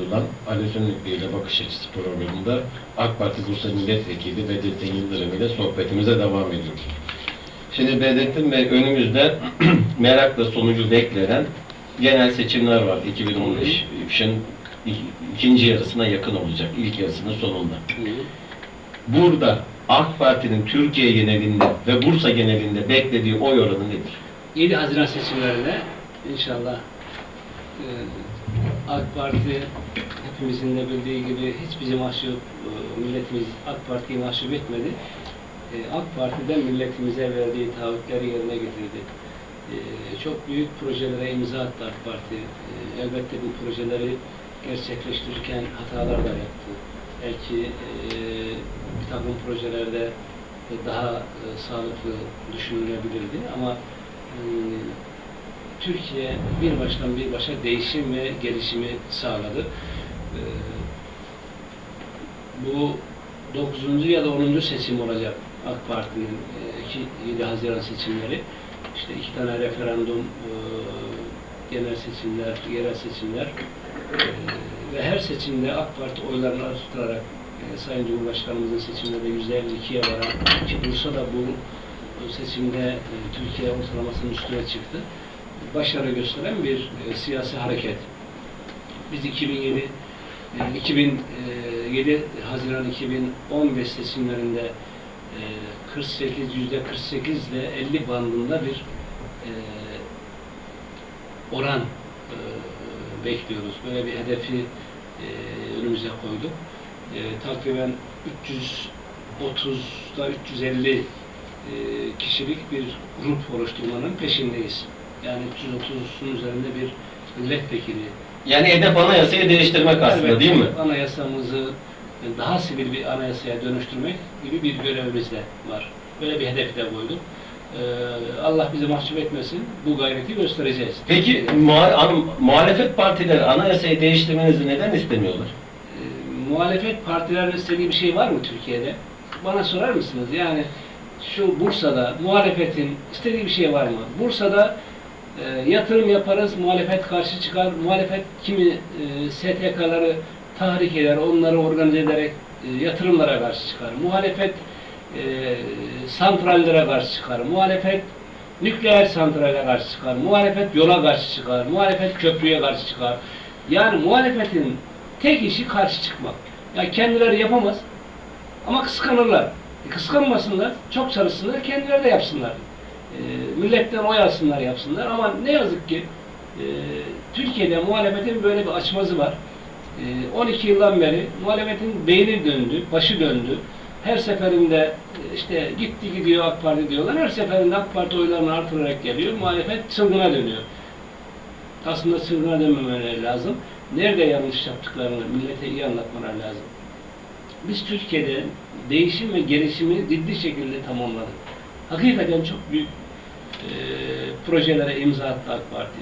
Yıldan Ali Sönüklü Bakış Açısı programında AK Parti Bursa Milletvekili Bedrettin Yıldırım ile sohbetimize devam ediyoruz. Şimdi Bedrettin Bey önümüzde merakla sonucu beklenen genel seçimler var 2015. için ikinci yarısına yakın olacak. ilk yarısının sonunda. Burada AK Parti'nin Türkiye genelinde ve Bursa genelinde beklediği oy oranı nedir? 7 Haziran seçimlerinde inşallah e, AK Parti hepimizin de bildiği gibi hiç bizi mahcup, e, milletimiz AK Parti'yi mahcup etmedi. E, AK Parti'den milletimize verdiği taahhütleri yerine getirdi. E, çok büyük projelere imza attı AK Parti. Elbette bu projeleri gerçekleştirirken hatalar da yaptı. Belki e, bir takım projelerde daha e, sağlıklı düşünülebilirdi ama e, Türkiye bir baştan bir başa değişim ve gelişimi sağladı. E, bu 9. ya da 10. seçim olacak AK Parti'nin e, 7 Haziran seçimleri. İşte iki tane referandum, e, genel seçimler, yerel seçimler e, ve her seçimde AK Parti oylarını arttırarak e, Sayın Cumhurbaşkanımızın seçiminde de %52'ye varan ki Bursa da bu seçimde e, Türkiye ortalamasının üstüne çıktı. Başarı gösteren bir e, siyasi hareket. Biz 2007 e, 2007 Haziran 2015 seçimlerinde e, 48 yüzde 48 ile 50 bandında bir e, oran e, bekliyoruz. Böyle bir hedefi e, önümüze koyduk. E, takriben 330'da 350 e, kişilik bir grup oluşturmanın peşindeyiz. Yani 330'un üzerinde bir milletvekili. Yani hedef anayasayı değiştirmek aslında Elbette değil mi? Anayasamızı daha sivil bir anayasaya dönüştürmek gibi bir görevimiz de var. Böyle bir hedef de koyduk. Ee, Allah bizi mahcup etmesin. Bu gayreti göstereceğiz. Peki muha- muhalefet partileri anayasayı değiştirmenizi neden istemiyorlar? Ee, muhalefet partilerinin istediği bir şey var mı Türkiye'de? Bana sorar mısınız? Yani şu Bursa'da muhalefetin istediği bir şey var mı? Bursa'da e, yatırım yaparız, muhalefet karşı çıkar. Muhalefet kimi e, STK'ları tahrik eder, onları organize ederek e, yatırımlara karşı çıkar. Muhalefet e, santrallere karşı çıkar. Muhalefet nükleer santrale karşı çıkar. Muhalefet yola karşı çıkar. Muhalefet köprüye karşı çıkar. Yani muhalefetin tek işi karşı çıkmak. Ya kendileri yapamaz ama kıskanırlar. E, kıskanmasınlar, çok çalışsınlar, kendileri de yapsınlar. E, milletten oy alsınlar, yapsınlar ama ne yazık ki e, Türkiye'de muhalefetin böyle bir açmazı var. E, 12 yıldan beri muhalefetin beyni döndü, başı döndü. Her seferinde e, işte gitti gidiyor AK Parti diyorlar. Her seferinde AK Parti oylarını artırarak geliyor. Muhalefet çılgına dönüyor. Aslında çılgına dönmemeleri lazım. Nerede yanlış yaptıklarını millete iyi anlatmaları lazım. Biz Türkiye'de değişim ve gelişimi ciddi şekilde tamamladık. Hakikaten çok büyük e, projelere imza attı AK Parti.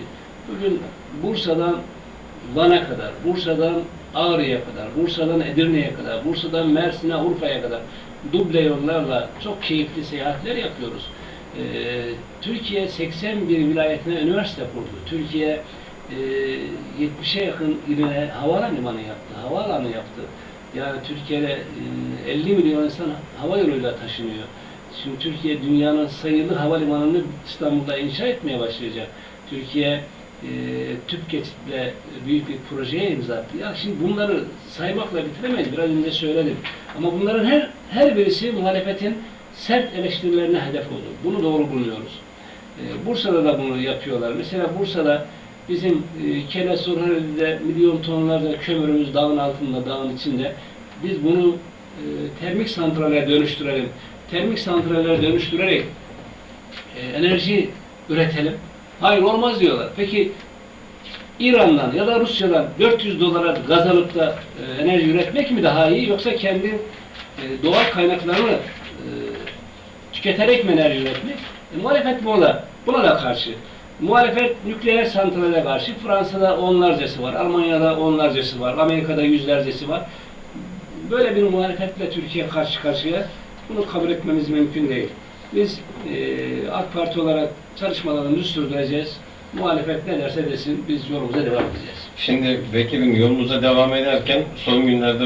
Bugün Bursa'dan Van'a kadar, Bursa'dan Ağrı'ya kadar, Bursa'dan Edirne'ye kadar, Bursa'dan Mersin'e, Urfa'ya kadar duble yollarla çok keyifli seyahatler yapıyoruz. Ee, Türkiye 81 vilayetine üniversite kurdu. Türkiye e, 70'e yakın iline havalimanı yaptı, havaalanı yaptı. Yani Türkiye'de e, 50 milyon insan hava yoluyla taşınıyor. Şimdi Türkiye dünyanın sayılı havalimanını İstanbul'da inşa etmeye başlayacak. Türkiye e, tüp geçitle büyük bir projeye imza attı. Ya şimdi bunları saymakla bitiremeyiz. Biraz önce söyledim. Ama bunların her her birisi muhalefetin sert eleştirilerine hedef oldu. Bunu doğru buluyoruz. E, Bursa'da da bunu yapıyorlar. Mesela Bursa'da bizim e, Kele Surhali'de milyon tonlarca kömürümüz dağın altında, dağın içinde. Biz bunu e, termik santrale dönüştürelim. Termik santrale dönüştürerek e, enerji üretelim. Hayır olmaz diyorlar. Peki İran'dan ya da Rusya'dan 400 dolara gaz alıp da e, enerji üretmek mi daha iyi yoksa kendi e, doğal kaynaklarını e, tüketerek mi enerji üretmek? E, muhalefet buna, buna da karşı. Muhalefet nükleer santrale karşı. Fransa'da onlarcası var, Almanya'da onlarcası var, Amerika'da yüzlercesi var. Böyle bir muhalefetle Türkiye karşı karşıya bunu kabul etmemiz mümkün değil. Biz e, AK Parti olarak çalışmalarımızı sürdüreceğiz. Muhalefet ne derse desin biz yolumuza devam edeceğiz. Şimdi vekilim yolumuza devam ederken son günlerde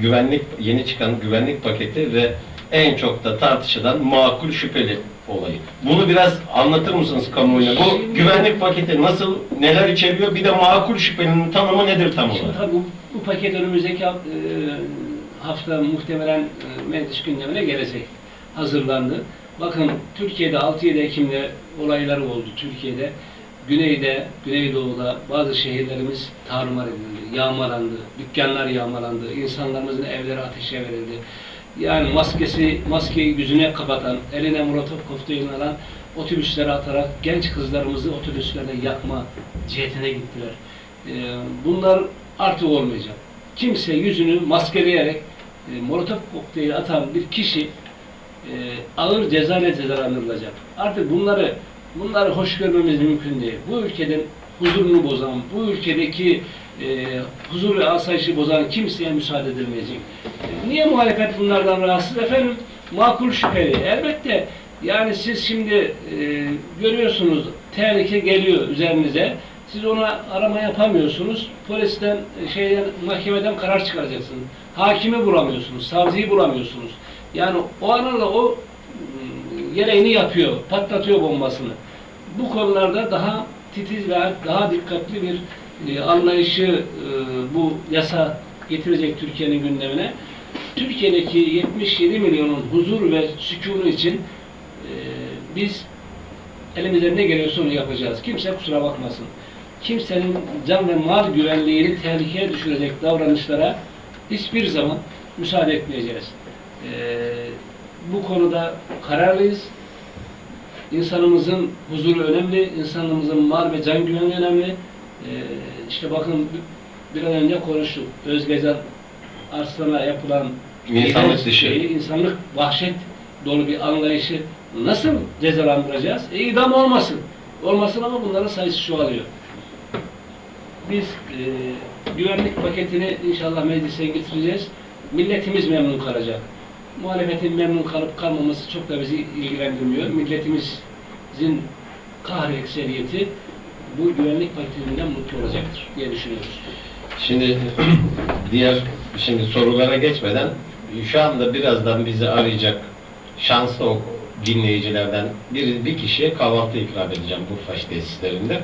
güvenlik yeni çıkan güvenlik paketi ve en çok da tartışılan makul şüpheli olayı. Bunu biraz anlatır mısınız kamuoyuna? Bu Şimdi- güvenlik paketi nasıl, neler içeriyor? Bir de makul şüphelinin tanımı nedir tam Şimdi olarak? tabii bu, bu paket önümüzdeki e, hafta muhtemelen e, meclis gündemine gelecek. Hazırlandı. Bakın Türkiye'de 6-7 Ekim'de olayları oldu Türkiye'de. Güneyde, Güneydoğu'da bazı şehirlerimiz tarumar edildi, yağmalandı, dükkanlar yağmalandı, insanlarımızın evleri ateşe verildi. Yani maskesi, maskeyi yüzüne kapatan, eline molotov kokteyl alan otobüslere atarak genç kızlarımızı otobüslerde yakma cihetine gittiler. Ee, bunlar artık olmayacak. Kimse yüzünü maskeleyerek e, molotof kokteyli atan bir kişi e, ağır ceza cezalandırılacak. Artık bunları bunları hoş görmemiz mümkün değil. Bu ülkenin huzurunu bozan, bu ülkedeki e, huzur ve asayişi bozan kimseye müsaade edilmeyecek. E, niye muhalefet bunlardan rahatsız? Efendim makul şüpheli. Elbette yani siz şimdi e, görüyorsunuz tehlike geliyor üzerinize. Siz ona arama yapamıyorsunuz. Polisten, e, şeyden, mahkemeden karar çıkaracaksınız. Hakimi bulamıyorsunuz, savcıyı bulamıyorsunuz. Yani o anında o mm, gereğini yapıyor, patlatıyor bombasını. Bu konularda daha titiz ve daha dikkatli bir e, anlayışı e, bu yasa getirecek Türkiye'nin gündemine. Türkiye'deki 77 milyonun huzur ve sükunu için e, biz elimizden ne geliyorsa onu yapacağız. Kimse kusura bakmasın. Kimsenin can ve mal güvenliğini tehlikeye düşürecek davranışlara hiçbir zaman müsaade etmeyeceğiz. Ee, bu konuda kararlıyız. İnsanımızın huzuru önemli, insanımızın mal ve can güvenliği önemli. Ee, işte bakın bir an önce konuştuk. Özgecan Arslan'a yapılan İnsanlık dışı. şeyi, insanlık vahşet dolu bir anlayışı nasıl cezalandıracağız? E, idam olmasın. Olmasın ama bunların sayısı çoğalıyor. Biz e, güvenlik paketini inşallah meclise getireceğiz. Milletimiz memnun kalacak. Muhalefetin memnun kalıp kalmaması çok da bizi ilgilendirmiyor. Milletimizin kahri ekseriyeti bu güvenlik paketinden mutlu olacaktır diye düşünüyoruz. Şimdi diğer şimdi sorulara geçmeden şu anda birazdan bizi arayacak şanslı dinleyicilerden bir, bir kişiye kahvaltı ikram edeceğim bu faş tesislerinde.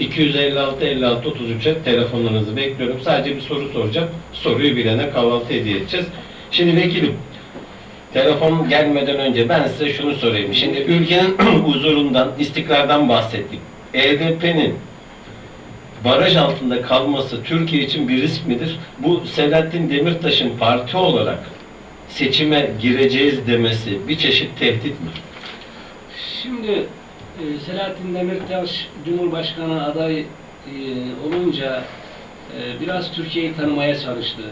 256 56 33'e telefonlarınızı bekliyorum. Sadece bir soru soracağım. Soruyu bilene kahvaltı hediye edeceğiz. Şimdi vekilim telefon gelmeden önce ben size şunu sorayım. Şimdi ülkenin huzurundan, istikrardan bahsettik. EDP'nin baraj altında kalması Türkiye için bir risk midir? Bu Selahattin Demirtaş'ın parti olarak seçime gireceğiz demesi bir çeşit tehdit mi? Şimdi Selahattin Demirtaş Cumhurbaşkanı aday e, olunca e, biraz Türkiye'yi tanımaya çalıştı.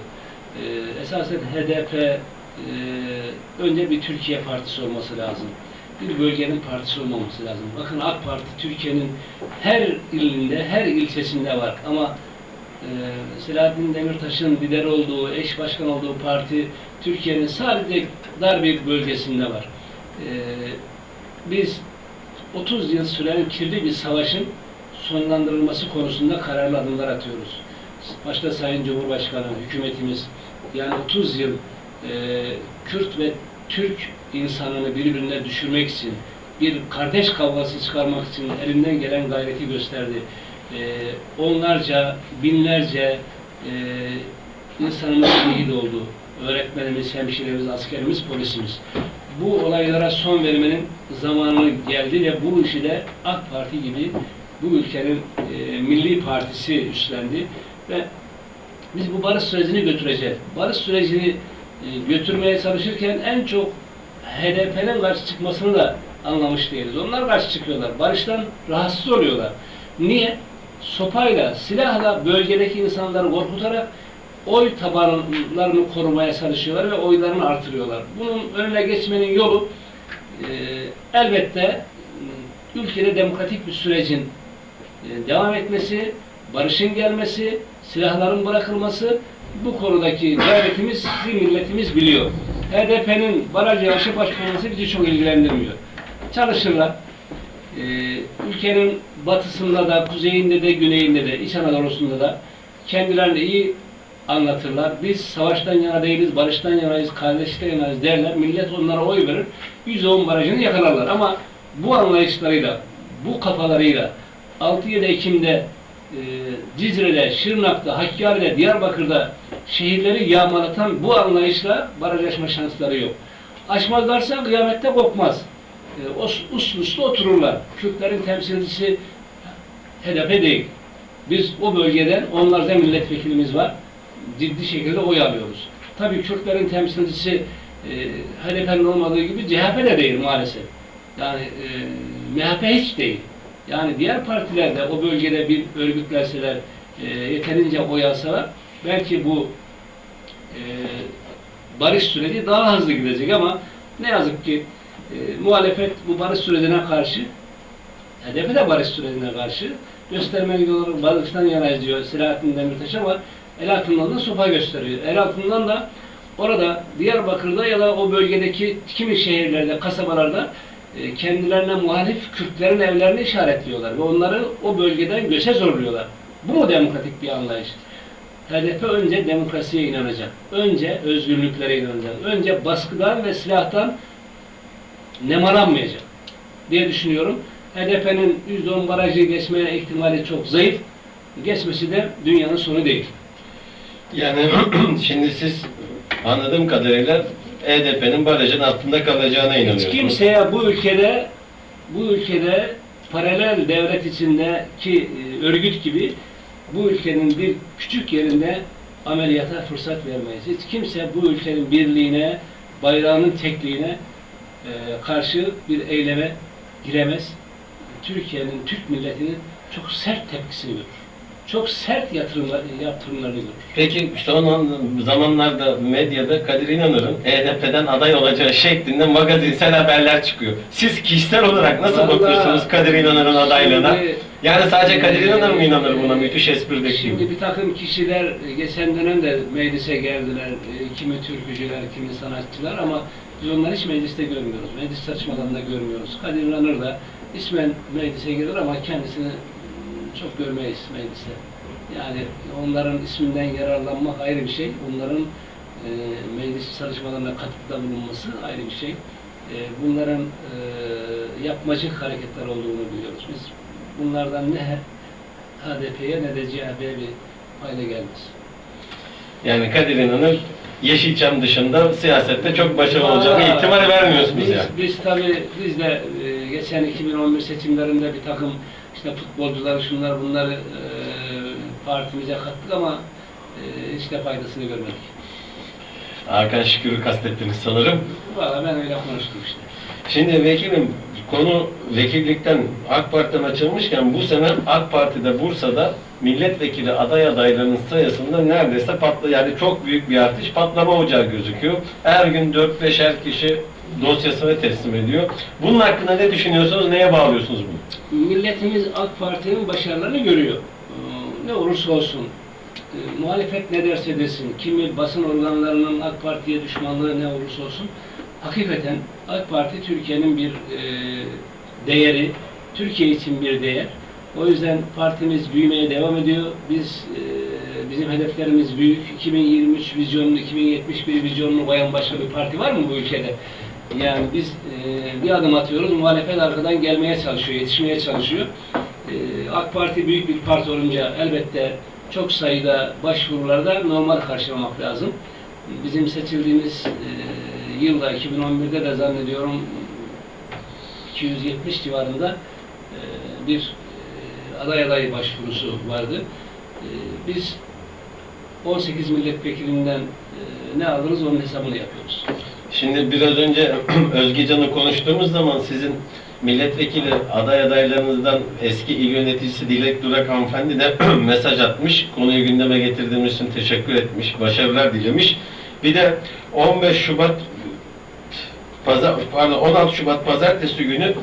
E, esasen HDP önce bir Türkiye partisi olması lazım. Bir bölgenin partisi olmaması lazım. Bakın AK Parti Türkiye'nin her ilinde, her ilçesinde var ama Selahattin Demirtaş'ın lider olduğu, eş başkan olduğu parti Türkiye'nin sadece dar bir bölgesinde var. Biz 30 yıl süren kirli bir savaşın sonlandırılması konusunda kararlı adımlar atıyoruz. Başta Sayın Cumhurbaşkanı, hükümetimiz yani 30 yıl e, Kürt ve Türk insanını birbirine düşürmek için, bir kardeş kavgası çıkarmak için elinden gelen gayreti gösterdi. E, onlarca, binlerce e, insanımız şehit oldu. Öğretmenimiz, hemşiremiz, askerimiz, polisimiz. Bu olaylara son vermenin zamanı geldi ve bu işi de AK Parti gibi bu ülkenin e, milli partisi üstlendi ve biz bu barış sürecini götüreceğiz. Barış sürecini e, götürmeye çalışırken en çok HDP'nin karşı çıkmasını da anlamış değiliz. Onlar karşı çıkıyorlar. Barıştan rahatsız oluyorlar. Niye? Sopayla, silahla bölgedeki insanları korkutarak oy tabanlarını korumaya çalışıyorlar ve oylarını artırıyorlar. Bunun önüne geçmenin yolu e, elbette e, ülkede demokratik bir sürecin e, devam etmesi, barışın gelmesi, silahların bırakılması bu konudaki gayretimizi milletimiz biliyor. HDP'nin baraj yarışı başkanlısı bizi çok ilgilendirmiyor. Çalışırlar. e, ülkenin batısında da, kuzeyinde de, güneyinde de, İç Anadolu'sunda da kendilerini iyi anlatırlar. Biz savaştan yana değiliz, barıştan yanayız, kardeşlikten yanayız derler. Millet onlara oy verir. %10 barajını yakalarlar. Ama bu anlayışlarıyla, bu kafalarıyla 6-7 Ekim'de e, Cizre'de, Şırnak'ta, Hakkari'de, Diyarbakır'da şehirleri yağmalatan bu anlayışla baraj aşma şansları yok. Aşmazlarsa kıyamette kopmaz. E, os, uslu uslu otururlar. Kürtlerin temsilcisi HDP değil. Biz o bölgeden onlarca milletvekilimiz var. Ciddi şekilde oy alıyoruz. Tabii Kürtlerin temsilcisi e, HDP'nin olmadığı gibi CHP de değil maalesef. Yani e, MHP hiç değil. Yani diğer partiler de o bölgede bir örgütlenseler, e, yeterince oy alsalar belki bu e, barış süreci daha hızlı gidecek ama ne yazık ki e, muhalefet bu barış sürecine karşı HDP de barış sürecine karşı göstermeli olarak barıştan yanayız diyor Selahattin Demirtaş ama el altından da sopa gösteriyor. El altından da orada Diyarbakır'da ya da o bölgedeki kimi şehirlerde, kasabalarda e, kendilerine muhalif Kürtlerin evlerini işaretliyorlar ve onları o bölgeden göçe zorluyorlar. Bu mu demokratik bir anlayış? HDP önce demokrasiye inanacak. Önce özgürlüklere inanacak. Önce baskıdan ve silahtan nemalanmayacak diye düşünüyorum. HDP'nin %10 barajı geçmeye ihtimali çok zayıf. Geçmesi de dünyanın sonu değil. Yani şimdi siz anladığım kadarıyla HDP'nin barajın altında kalacağına Hiç inanıyorsunuz. kimseye bu ülkede bu ülkede paralel devlet içindeki e, örgüt gibi bu ülkenin bir küçük yerinde ameliyata fırsat vermeyiz. Hiç kimse bu ülkenin birliğine, bayrağının tekliğine e, karşı bir eyleme giremez. Türkiye'nin, Türk milletinin çok sert tepkisini görür. Çok sert yatırımlar, yaptırımlarını görür. Peki son an- zamanlarda medyada Kadir İnanır'ın HDP'den aday olacağı şeklinde magazinsel haberler çıkıyor. Siz kişisel olarak nasıl Vallahi- bakıyorsunuz Kadir İnanır'ın adaylığına? Şimdi- Yani sadece Kadir İnanır mı inanır buna müthiş esprideki Şimdi gibi? bir takım kişiler e, geçen dönem de meclise geldiler. E, Kimi türkücüler, kimi sanatçılar ama biz onları hiç mecliste görmüyoruz. Meclis tartışmalarında görmüyoruz. Kadir İnanır da ismen meclise gelir ama kendisini çok görmeyiz mecliste. Yani onların isminden yararlanmak ayrı bir şey. Onların e, meclis çalışmalarına katkıda bulunması ayrı bir şey. E, bunların e, yapmacık hareketler olduğunu biliyoruz. Biz bunlardan ne HDP'ye ne de CHP'ye bir fayda gelmez. Yani Kadir İnanır Yeşilçam dışında siyasette çok başarılı olacağını Aa, ihtimali vermiyorsunuz biz, yani. Biz tabii biz de e, geçen 2011 seçimlerinde bir takım işte futbolcuları şunlar bunları e, partimize kattık ama e, hiç de faydasını görmedik. Hakan Şükür'ü kastettiniz sanırım. Valla ben öyle konuştum işte. Şimdi vekilim konu vekillikten AK Parti'den açılmışken bu sene AK Parti'de Bursa'da milletvekili aday adaylarının sayısında neredeyse patla yani çok büyük bir artış patlama olacağı gözüküyor. Her gün 4-5'er kişi dosyasını teslim ediyor. Bunun hakkında ne düşünüyorsunuz? Neye bağlıyorsunuz bunu? Milletimiz AK Parti'nin başarılarını görüyor. Ee, Ne olursa olsun. e, Muhalefet ne derse desin, kimi basın organlarının AK Parti'ye düşmanlığı ne olursa olsun, hakikaten AK Parti Türkiye'nin bir e, değeri, Türkiye için bir değer. O yüzden partimiz büyümeye devam ediyor. Biz e, bizim hedeflerimiz büyük. 2023 vizyonunu, 2071 vizyonunu koyan başka bir parti var mı bu ülkede? Yani biz e, bir adım atıyoruz, muhalefet arkadan gelmeye çalışıyor, yetişmeye çalışıyor. E, AK Parti büyük bir parti olunca elbette çok sayıda başvurularda normal karşılamak lazım. Bizim seçildiğimiz e, yılda 2011'de de zannediyorum 270 civarında e, bir e, aday aday başvurusu vardı. E, biz 18 milletvekilinden e, ne alırız onun hesabını yapıyoruz. Şimdi biraz önce Özgecan'ı konuştuğumuz zaman sizin milletvekili aday adaylarınızdan eski il yöneticisi Dilek Durak hanımefendi de mesaj atmış. Konuyu gündeme getirdiğimiz için teşekkür etmiş, başarılar dilemiş. Bir de 15 Şubat Pazar, pardon 16 Şubat Pazartesi günü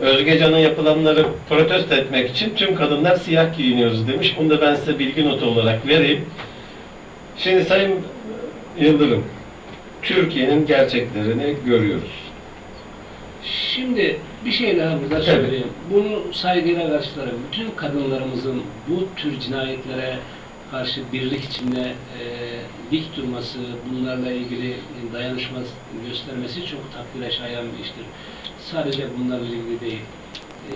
Özgecan'ın yapılanları protesto etmek için tüm kadınlar siyah giyiniyoruz demiş. Bunu da ben size bilgi notu olarak vereyim. Şimdi Sayın Yıldırım, Türkiye'nin gerçeklerini görüyoruz. Şimdi bir şey daha burada söyleyeyim. Bunu saygıyla karşılarım. Bütün kadınlarımızın bu tür cinayetlere karşı birlik içinde e, dik durması, bunlarla ilgili dayanışma göstermesi çok takdire şayan bir iştir. Sadece bunlarla ilgili değil. E,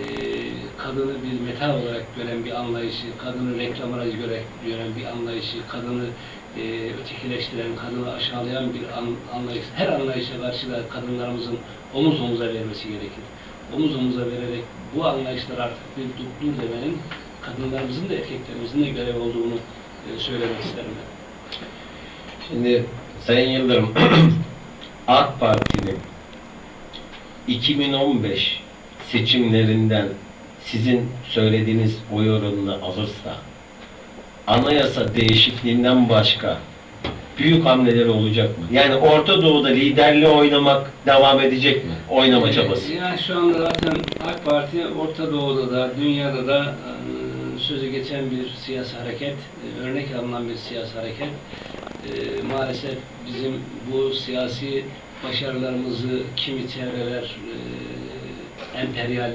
kadını bir meta olarak gören bir anlayışı, kadını reklam aracı göre, gören bir anlayışı, kadını e, ötekileştiren, kadını aşağılayan bir an, anlayış, her anlayışa karşı da kadınlarımızın omuz omuza vermesi gerekir. Omuz omuza vererek bu anlayışlar artık bir dur, demenin kadınlarımızın da erkeklerimizin de görev olduğunu e, söylemek isterim ben. Şimdi Sayın Yıldırım, AK Parti'nin 2015 seçimlerinden sizin söylediğiniz oy oranını alırsa, anayasa değişikliğinden başka büyük hamleler olacak mı? Yani Orta Doğu'da liderliği oynamak devam edecek mi? Oynama çabası. Yani şu anda zaten AK Parti Orta Doğu'da da dünyada da e, sözü geçen bir siyasi hareket, e, örnek alınan bir siyasi hareket. E, maalesef bizim bu siyasi başarılarımızı kimi çevreler emperyal